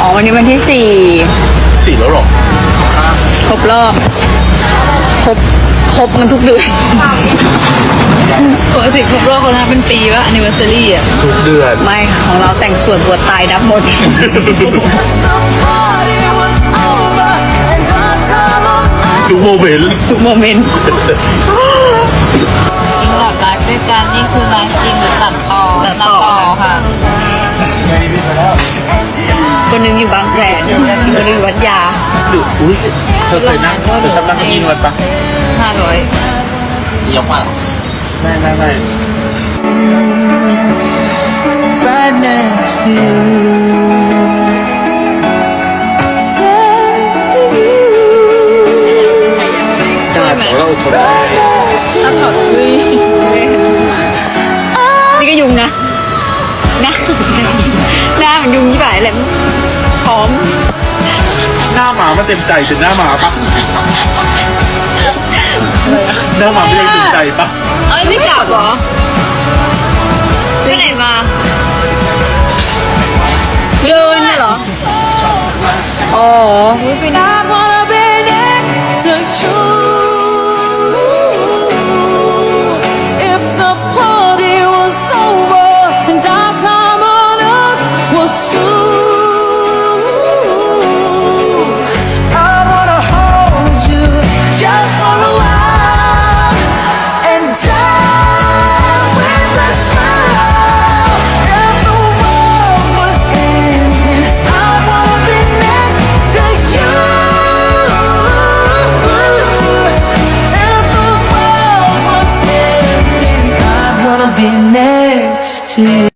อ๋อวันนี้วันที่สี่สี่แล้วหรอครบรอบครบครบมันทุกเดือนปกติครบรอบเขานะเป็นปีวะ anniversary อะ ทุกเดือน ไม่ค่ะของเราแต่งส่วนบวชตายนับหมด ทุกโมเมนต์ทุกโมเมนต์จริงหลอดไลฟ์ด้วยกันนี่คือไลฟ์จริงหรือตัดต่อตัดต่อ คนหนึงอยู่บางแสนคนหนึงอยู่วัดยาหรืออุ้ยเธอเคยนั่งเธอชอบนั่งเก้าอี้นวดปะห้าร้อยยกมาไม่ไม่ไม่ right next to you. Next to you. ช่วยไหมเราทนได้ Next to ถ้าถอดอุ้ยาหมามันเต็มใจเป็นหน้าหมาปะหน้าหมาไม่ได้เต็มใจปะเอ้ยไม่กลับเหรอไปไหนมาเดินเหรอ อ๋อ I wanna আছে